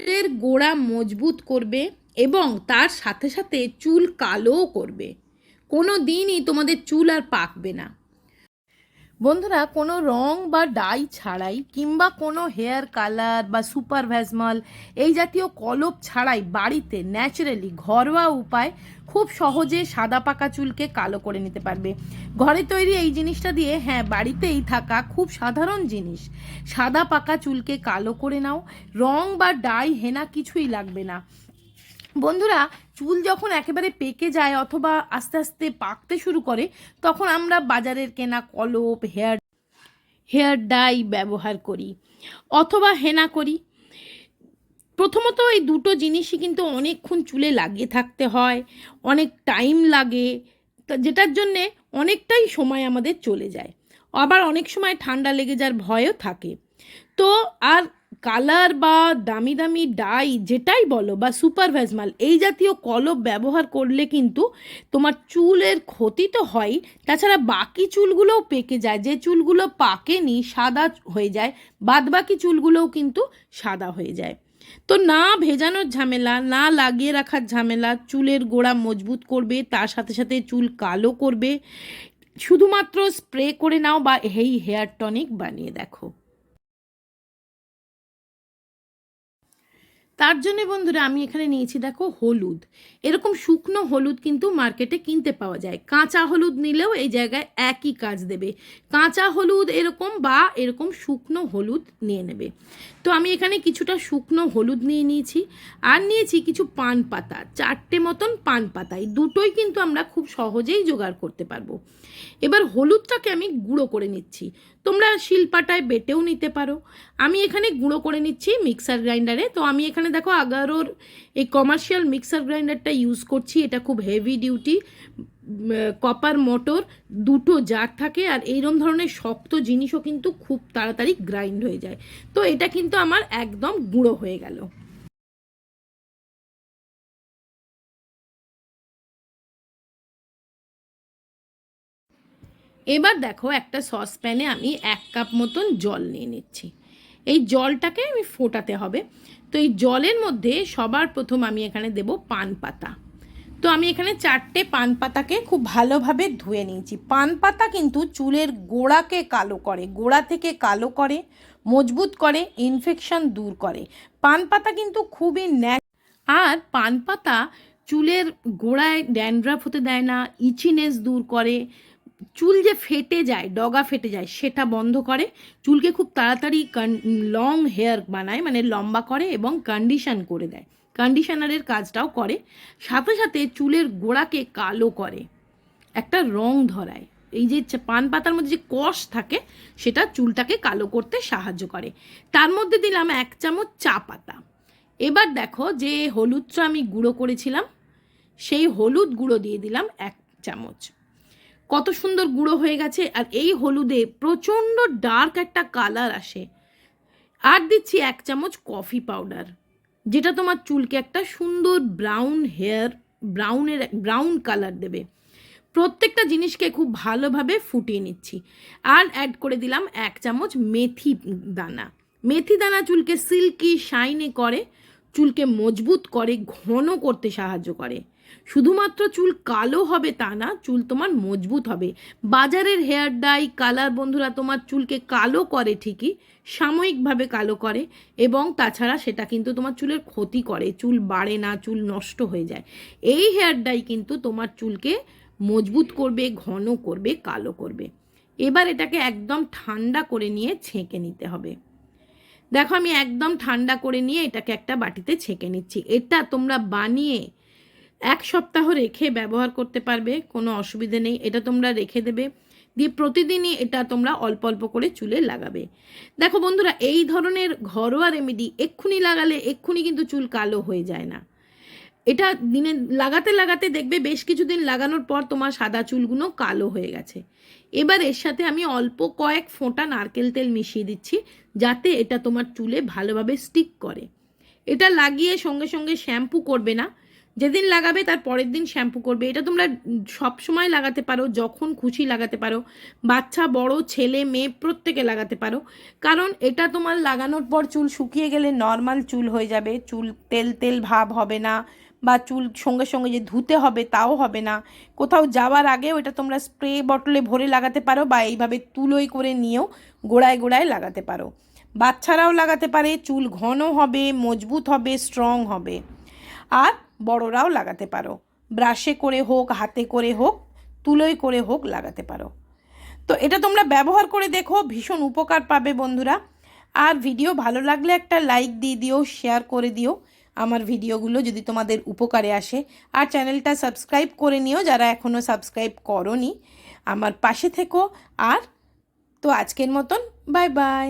চুলের গোড়া মজবুত করবে এবং তার সাথে সাথে চুল কালোও করবে। কোনো দিনই তোমাদের চুল আর পাকবে না। বন্ধুরা, কোনো রং বা ডাই ছাড়াই কিংবা কোনো হেয়ার কালার বা সুপার ভ্যাজমল, এই জাতীয় কলপ ছাড়াই বাড়িতে ন্যাচারালি ঘরোয়া উপায় খুব সহজে সাদা পাকা চুলকে কালো করে নিতে পারবে। ঘরে তৈরি এই জিনিসটা দিয়ে হ্যাঁ বাড়িতেই থাকা খুব সাধারণ জিনিস। সাদা পাকা চুলকে কালো করে নাও, রং বা ডাই হেনা কিছুই লাগবে না। বন্ধুরা, চুল যখন একেবারে পেকে যায় অথবা আস্তে আস্তে পাকতে শুরু করে, তখন আমরা বাজারের কেনা কলপ, হেয়ার হেয়ার ডাই ব্যবহার করি অথবা হেনা করি। প্রথমত এই দুটো জিনিসই কিন্তু অনেকক্ষণ চুলে লাগিয়ে থাকতে হয়, অনেক টাইম লাগে যেটার জন্যে অনেকটাই সময় আমাদের চলে যায়। আবার অনেক সময় ঠান্ডা লেগে যাওয়ার ভয়ও থাকে। তো আর কালার বা দামি দামি ডাই যেটাই বলো বা সুপার ভ্যাজমাল এই জাতীয় কলপ ব্যবহার করলে কিন্তু তোমার চুলের ক্ষতি তো হয় তাছাড়া বাকি চুলগুলোও পেকে যায়, যে চুলগুলো পাকেনি সাদা হয়ে যায় বাদ বাকি চুলগুলোও কিন্তু সাদা হয়ে যায়। তো না ভেজানোর ঝামেলা, না লাগিয়ে রাখার ঝামেলা, চুলের গোড়া মজবুত করবে, তার সাথে সাথে চুল কালো করবে। শুধুমাত্র স্প্রে করে নাও বা এই হেয়ার টনিক বানিয়ে দেখো। তার জন্য বন্ধুরা আমি এখানে নিয়েছি, দেখো, হলুদ। এরকম শুকনো হলুদ কিন্তু মার্কেটে কিনতে পাওয়া যায়। কাঁচা হলুদ নিলেও এই জায়গায় একই কাজ দেবে। কাঁচা হলুদ এরকম বা এরকম শুকনো হলুদ নিয়ে নেবে। তো আমি এখানে কিছুটা শুকনো হলুদ নিয়ে নিয়েছি আর নিয়েছি কিছু পান পাতা, চারটে মতন পান পাতা। এই দুটোই কিন্তু আমরা খুব সহজেই জোগাড় করতে পারব। এবার হলুদটাকে আমি গুঁড়ো করে নিচ্ছি। তোমরা শিলপাটায় বেটেও নিতে পারো। আমি এখানে গুঁড়ো করে নিচ্ছি মিক্সার গ্রাইন্ডারে। তো আমি এখানে দেখো আগারোর এই কমার্শিয়াল মিক্সার গ্রাইন্ডারটা ইউজ করছি, এটা খুব হেভি ডিউটি কপার মোটর দুটো জার থাকে আর এইরকম ধরনের শক্ত জিনিসও কিন্তু খুব তাড়াতাড়ি গ্রাইন্ড হয়ে যায়। তো এটা কিন্তু আমার একদম গুঁড়ো হয়ে গেল। এবার দেখো একটা সসপ্যানে আমি এক কাপ মতন জল নিয়ে নিচ্ছি। এই জলটাকে আমি ফোটাতে হবে। তো এই জলের মধ্যে সবার প্রথম আমি এখানে দেব পান পাতা। তো আমি এখানে চারটে পান পাতাকে খুব ভালোভাবে ধুয়ে নিয়েছি। পান পাতা কিন্তু চুলের গোড়াকে কালো করে, গোড়া থেকে কালো করে, মজবুত করে ইনফেকশন দূর করে। পান পাতা কিন্তু খুবই ন্যা আর পান পাতা চুলের গোড়ায় ড্যান্ড্রাফ হতে দেয় না ইচিনেস দূর করে চুল যে ফেটে যায়, ডগা ফেটে যায়, সেটা বন্ধ করে। চুলকে খুব তাড়াতাড়ি লং হেয়ার বানায় মানে লম্বা করে এবং কন্ডিশন করে দেয়। কন্ডিশনারের কাজটাও করে। সাথে সাথে চুলের গোড়াকে কালো করে। একটা রং ধরায়। এই যে পান পাতার মধ্যে যে কষ থাকে, সেটা চুলটাকে কালো করতে সাহায্য করে। তার মধ্যে দিলাম এক চামচ চা পাতা। এবার দেখো যে হলুদটা আমি গুঁড়ো করেছিলাম, সেই হলুদ গুঁড়ো দিয়ে দিলাম এক চামচ। কত সুন্দর গুঁড়ো হয়ে গেছে আর এই হলুদে প্রচণ্ড ডার্ক একটা কালার আসে। আর দিচ্ছি এক চামচ কফি পাউডার যেটা তোমার চুলকে একটা সুন্দর ব্রাউন হেয়ার ব্রাউনের ব্রাউন কালার দেবে। প্রত্যেকটা জিনিসকে খুব ভালোভাবে ফুটিয়ে নিচ্ছি। আর অ্যাড করে দিলাম এক চামচ মেথি দানা। মেথি দানা চুলকে সিল্কি শাইনে করে, চুলকে মজবুত করে, ঘন করতে সাহায্য করে। শুধুমাত্র চুল কালো হবে তা না, চুল তোমার মজবুত হবে। বাজারের হেয়ার ডাই, কালার বন্ধুরা তোমার চুলকে কালো করে ঠিকই, সাময়িকভাবে কালো করে এবং তাছাড়া সেটা কিন্তু তোমার চুলের ক্ষতি করে, চুল বাড়ে না, চুল নষ্ট হয়ে যায়। এই হেয়ার ডাই কিন্তু তোমার চুলকে মজবুত করবে, ঘন করবে, কালো করবে। এবার এটাকে একদম ঠান্ডা করে নিয়ে ছেঁকে নিতে হবে। দেখো আমি একদম ঠান্ডা করে নিয়ে এটাকে একটা বাটিতে ছেঁকে নিচ্ছি। এটা তোমরা বানিয়ে এক সপ্তাহ রেখে ব্যবহার করতে পারবে, কোনো অসুবিধে নেই। এটা তোমরা রেখে দেবে। দিয়ে প্রতিদিনই এটা তোমরা অল্প অল্প করে চুলে লাগাবে। দেখো বন্ধুরা, এই ধরনের ঘরোয়া রেমেডি এক্ষুনি লাগালে এক্ষুনি কিন্তু চুল কালো হয়ে যায় না। এটা দিনে লাগাতে লাগাতে দেখবে বেশ কিছুদিন লাগানোর পর তোমার সাদা চুলগুলো কালো হয়ে গেছে। এবার এর সাথে আমি অল্প কয়েক ফোঁটা নারকেল তেল মিশিয়ে দিচ্ছি, যাতে এটা তোমার চুলে ভালোভাবে স্টিক করে। এটা লাগিয়ে সঙ্গে সঙ্গে শ্যাম্পু করবে না। যেদিন লাগাবে তার পরের দিন শ্যাম্পু করবে। এটা তোমরা সব সময় লাগাতে পারো, যখন খুশি লাগাতে পারো। বাচ্চা, বড়, ছেলে, মেয়ে, প্রত্যেকে লাগাতে পারো। কারণ এটা তোমার লাগানোর পর চুল শুকিয়ে গেলে নর্মাল চুল হয়ে যাবে। চুল তেল তেল ভাব হবে না বা চুল সঙ্গে সঙ্গে যে ধুতে হবে তাও হবে না। কোথাও যাওয়ার আগেও এটা তোমরা স্প্রে বটলে ভরে লাগাতে পারো বা এইভাবে তুলোই করে নিয়েও গোড়ায় গোড়ায় লাগাতে পারো। বাচ্চারাও লাগাতে পারে, চুল ঘন হবে, মজবুত হবে স্ট্রং হবে। আর বড়রাও লাগাতে পারো। ব্রাশে করে হোক, হাতে করে হোক তুলোই করে হোক লাগাতে পারো। তো এটা তোমরা ব্যবহার করে দেখো, ভীষণ উপকার পাবে বন্ধুরা। আর ভিডিও ভালো লাগলে একটা লাইক দিয়ে দিও শেয়ার করে দিও আমার ভিডিওগুলো যদি তোমাদের উপকারে আসে। আর চ্যানেলটা সাবস্ক্রাইব করে নিও যারা এখনও সাবস্ক্রাইব করনি। আমার পাশে থেকো। আর তো আজকের মতন বাই বাই